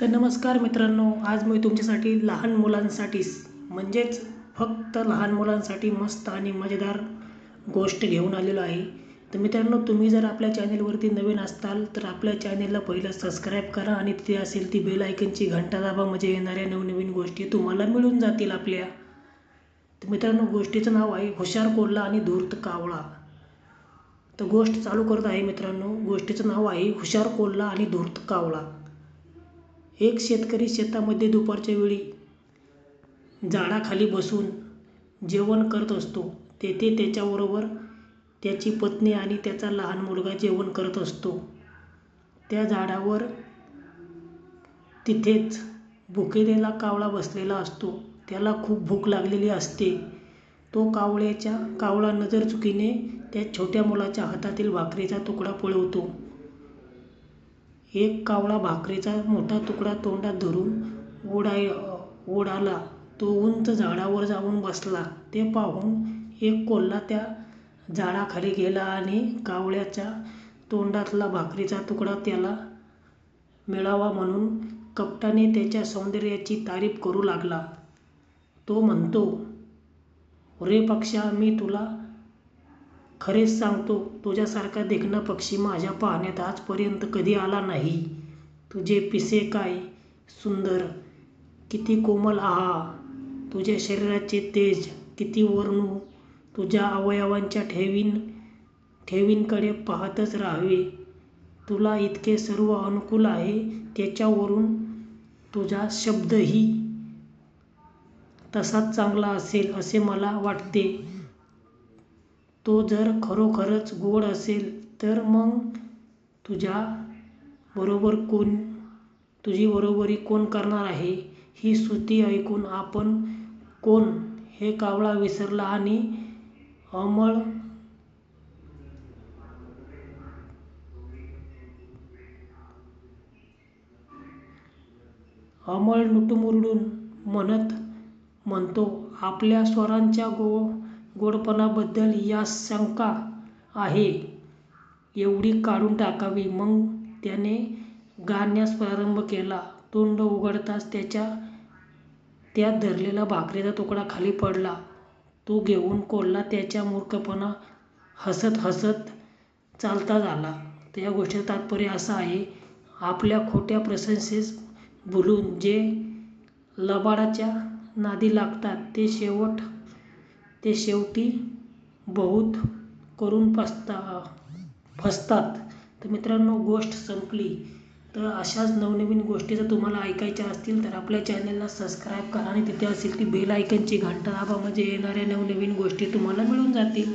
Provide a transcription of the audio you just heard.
तर नमस्कार मित्रांनो आज मी तुमच्यासाठी लहान मुलांसाठीच म्हणजेच फक्त लहान मुलांसाठी मस्त आणि मजेदार गोष्ट घेऊन आलेलो आहे. तर मित्रांनो तुम्ही जर आपल्या चॅनेलवरती नवीन असताल तर आपल्या चॅनेलला पहिलं सबस्क्राईब करा आणि तिथे असेल ती बेल आयकनची घंटा दाबा म्हणजे येणाऱ्या नवनवीन गोष्टी तुम्हाला मिळून जातील आपल्या. तर मित्रांनो गोष्टीचं नाव आहे हुशार कोल्हा आणि धूर्त कावळा. तर गोष्ट चालू करत आहे मित्रांनो गोष्टीचं नाव आहे हुशार कोल्हा आणि धूर्त कावळा. एक शेतकरी शेतामध्ये दुपारच्या वेळी झाडाखाली बसून जेवण करत असतो. तेथे त्याच्याबरोबर त्याची पत्नी आणि त्याचा लहान मुलगा जेवण करत असतो. त्या झाडावर तिथेच भुकेलेला कावळा बसलेला असतो. त्याला खूप भूक लागलेली असते. तो कावळ्याच्या कावळा नजर चुकीने त्या छोट्या मुलाच्या हातातील भाकरीचा तुकडा पळवतो. एक कावळा भाकरीचा मोठा तुकडा तोंडात धरून ओढाय ओढाला. तो उंच झाडावर जाऊन बसला. ते पाहून एक कोल्हा त्या झाडाखाली गेला आणि कावळ्याच्या तोंडातला भाकरीचा तुकडा त्याला मिळावा म्हणून कपटाने त्याच्या सौंदर्याची तारीफ करू लागला. तो म्हणतो रे पक्ष्या मी तुला खरेच सांगतो तुझ्यासारखा देखणा पक्षी माझ्या पाहण्यात आजपर्यंत कधी आला नाही. तुझे पिसे काय? सुंदर किती कोमल आहा. तुझ्या शरीराचे तेज किती वर्णू. तुझ्या अवयवांच्या ठेवीन ठेवींकडे पाहतच राहावे. तुला इतके सर्व अनुकूल आहे त्याच्यावरून तुझा शब्दही तसाच चांगला असेल असे मला वाटते. तो जर खरोखरच गोड असेल तर मग तुझ्या बरोबर कोण तुझी बरोबरी कोण करणार आहे ही स्तुती ऐकून आपण कोण हे कावळा विसरला आणि अमळ अमळ नुटमुरडून म्हणत म्हणतो आपल्या स्वरांच्या गो गोडपणाबद्दल या शंका आहे एवढी काढून टाकावी. मग त्याने गाण्यास प्रारंभ केला. तोंड उघडताच त्याच्या त्यात धरलेला भाकरीचा तुकडा खाली पडला. तो घेऊन कोल्हा त्याच्या मूर्खपणा हसत हसत चालता झाला. त्या या गोष्टीचं तात्पर्य असं आहे आपल्या खोट्या प्रशंसेस भुलून जे लबाडाच्या नादी लागतात ते शेवट ते शेवटी बहुत करून फसता फसतात. तर मित्रांनो गोष्ट संपली. तर अशाच नवनवीन गोष्टी जर तुम्हाला ऐकायच्या असतील तर आपल्या चॅनलला सबस्क्राईब करा आणि तिथे असेल ती बेल आयकनची घंटा दाबा म्हणजे येणाऱ्या नवनवीन गोष्टी तुम्हाला मिळून जातील.